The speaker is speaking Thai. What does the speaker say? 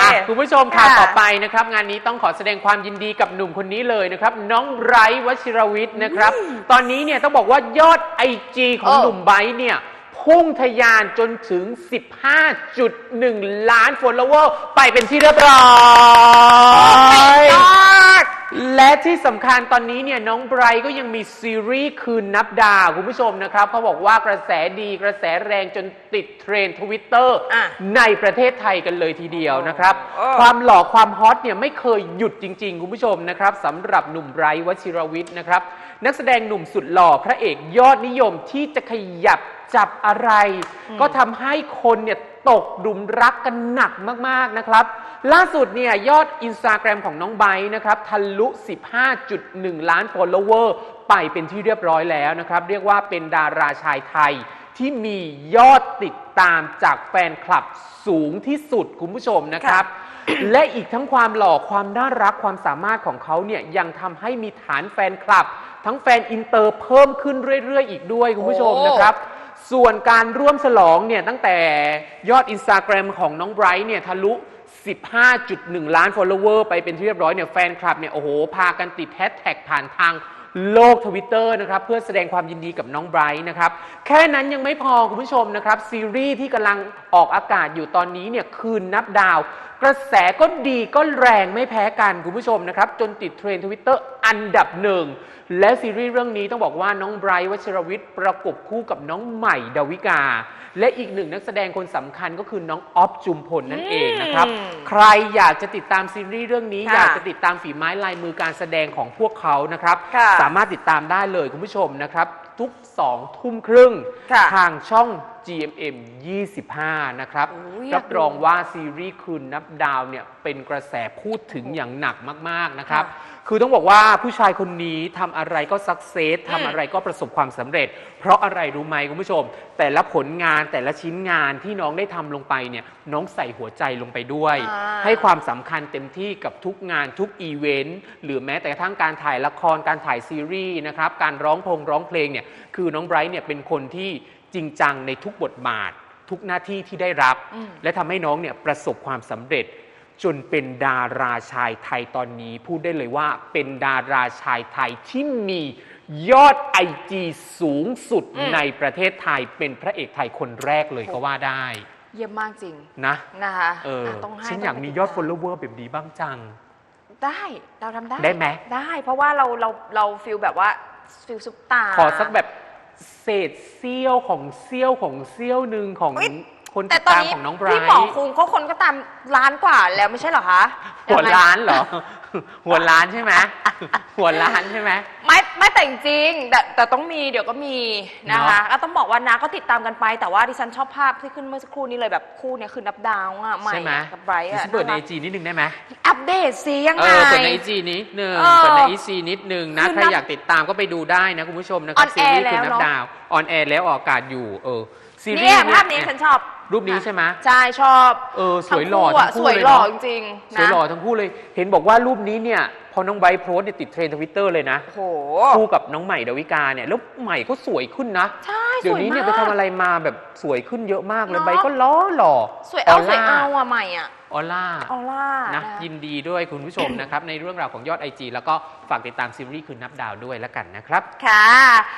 อะคุณผู้ชมข่าวค่ะ ต่อไปนะครับ งานนี้ต้องขอแสดงความยินดีกับหนุ่มคนนี้เลยนะครับ น้องไบรท์วชิรวิทย์นะครับ ตอนนี้เนี่ยต้องบอกว่ายอดไอจีของเออหนุ่มไบรท์เนี่ย พุ่งทะยานจนถึง 15.1 ล้าน follower ไปเป็นที่เรียบร้อย ยอด และที่สำคัญตอนนี้เนี่ยน้องไบรท์ก็ยังมีซีรีส์คืนนับดาวคุณผู้ชมนะครับเขาบอกว่ากระแสดีกระแสแรงจนติดเทรนทวิตเตอร์อะในประเทศไทยกันเลยทีเดียวนะครับเออความหล่อความฮอตเนี่ยไม่เคยหยุดจริง ๆ คุณผู้ชมนะครับสำหรับหนุ่มไบรท์วชิรวิทย์นะครับ นักแสดงหนุ่มสุดหล่อพระเอกยอดนิยมที่จะขยับจับอะไร ก็ทำให้คนเนี่ยตกหลุมรักกันหนักมากๆนะครับ ล่าสุดเนี่ยยอดอินสตาแกรมของน้องไบร์ทนะครับทะลุ 15.1 ล้าน follower ไปเป็นที่เรียบร้อยแล้วนะครับ เรียกว่าเป็นดาราชายไทยที่มียอดติดตามจากแฟนคลับสูงที่สุดคุณผู้ชมนะครับ และอีกทั้งความหล่อความน่ารักความสามารถของเขาเนี่ยยังทำให้มีฐานแฟนคลับ ทั้งแฟนอินเตอร์เพิ่มขึ้นเรื่อยๆ อีกด้วยคุณผู้ชมโอ้นะครับ ส่วนการร่วมฉลองเนี่ยตั้งแต่ยอดอินสตาแกรมของน้องไบรท์เนี่ยทะลุ 15.1 ล้าน follower ไปเป็นที่เรียบร้อยเนี่ยแฟนคลับเนี่ยโอ้โห พากันติดแฮชแท็กผ่านทางโลกทวิตเตอร์นะครับเพื่อแสดงความยินดีกับน้องไบรท์นะครับแค่นั้นยังไม่พอคุณผู้ชมนะครับ ซีรีส์ที่กำลังออกอากาศอยู่ตอนนี้เนี่ยคืนนับดาว กระแสก็ดีก็แรงไม่แพ้กันคุณผู้ชมนะครับ จนติดเทรนด์ทวิตเตอร์ อันดับหนึ่ง และซีรีส์เรื่องนี้ต้องบอกว่าน้องไบรท์วชิรวิทย์ประกบคู่กับน้องใหม่ดาวิกา และอีกหนึ่งนักแสดงคนสำคัญก็คือน้องออฟจุมพลนั่นเองนะครับ อืมใครอยากจะติดตามซีรีส์เรื่องนี้ ค่ะอยากจะติดตามฝีไม้ลายมือการแสดงของพวกเขานะครับ ค่ะ สามารถติดตามได้เลยคุณผู้ชมนะครับ ทุก2ทุ่มครึ่ง ค่ะ ทางช่อง GMM 25 นะครับ โอ้ยรับรองว่าซีรีส์คืนนับดาวเนี่ยเป็นกระแสพูดถึงอย่างหนักมาก ๆ นะครับค่ะ คือต้องบอกว่าผู้ชายคนนี้ทำอะไรก็สักเซสทำอะไรก็ประสบความสำเร็จ เพราะอะไรรู้ไหมคุณผู้ชม แต่ละผลงานแต่ละชิ้นงานที่น้องได้ทำลงไปเนี่ยน้องใส่หัวใจลงไปด้วย อ่า ให้ความสำคัญเต็มที่กับทุกงานทุกอีเวนต์หรือแม้แต่กระทั่งการถ่ายละครการถ่ายซีรีส์นะครับการร้องพงร้องเพลงเนี่ยคือน้องไบรท์เนี่ยเป็นคนที่จริงจังในทุกบทบาท ทุกหน้าที่ที่ได้รับอืมและทำให้น้องเนี่ยประสบความสำเร็จ จนเป็นดาราชายไทยตอนนี้ พูดได้เลยว่าเป็นดาราชายไทยที่มียอดไอจีสูงสุดอืมในประเทศไทยเป็นพระเอกไทยคนแรกเลยก็ว่าได้ เยี่ยมมากจริงนะนะคะเอออะต้องให้ฉันอยากมียอด follower แบบนี้บ้างจัง ได้เราทำได้ ได้ไหมได้เพราะว่าเราเราเราฟิลแบบว่าฟิลซุปตา ขอสักแบบเศษเสี้ยวของเสี้ยวของเสี้ยวหนึ่งของเอ้ย คนแต่ติดตอนตามนี้ของน้องไบรพี่หมอท์คุงเขาคนก็ตามล้านกว่าแล้วไม่ใช่เหรอคะหัวยังไงล้านเหรอ หัวล้านใช่ไหมหัวล้านใช่ไหม ไม่ไม่แต่จริงๆแต่แต่ต้องมีเดี๋ยวก็มีนะคะเนอะก็ต้องบอกว่านาก็ติดตามกันไป แต่ว่าดิฉันชอบภาพที่ขึ้นเมื่อสักครู่นี้เลยแบบคู่เนี้ยคือนับดาวอะใหม่ใช่ไหมกับไบรท์ดิอะฉันเปิดในาไอรักจีนิดนึงได้ไหมอัปเดตสิยังเอไง อเปิดในไอจีนิดนึงเออเปิดในไอจีนิดนึงนะคือใครนับอยากติดตามก็ไปดูได้นะคุณผู้ชมนะครับ On ซีรีส์ air คือนัแล้วบเนอะ ดาว ออนแอร์แล้วออกอากาศอยู่ เออ ซีรีเนี่ยส์ภาพนี้ฉันชอบรูปนี้ใช่ไหมใช่ชอบเออสวยหล่อทั้งทั้งคู่คู่อะสวยเลยหล่อเนาะจริงๆสวยนะหล่อทั้งคู่เลย เห็นบอกว่ารูปนี้เนี่ยพอน้องไบรท์โพสต์เนี่ยติดเทรนด์ทวิตเตอร์เลยนะ โอ้โหคู่กับน้องใหม่ดาวิกาเนี่ยแล้วใหม่เขาสวยขึ้นนะ ใช่เดี๋ยวนี้เนี่ยสไปมากทำอะไรมาแบบสวยขึ้นเยอะมากเลยเนอะ ใบก็ล้อหล่อสวยเอาสวยล่าเอาอะใหม่อะออล่าออร่านะ นะยินดีด้วยคุณผู้ชมนะครับ ในเรื่องราวของยอดไอจีแล้วก็ฝากติดตามซีรีส์คืนนับดาวด้วยแล้วกันนะครับ ค่ะ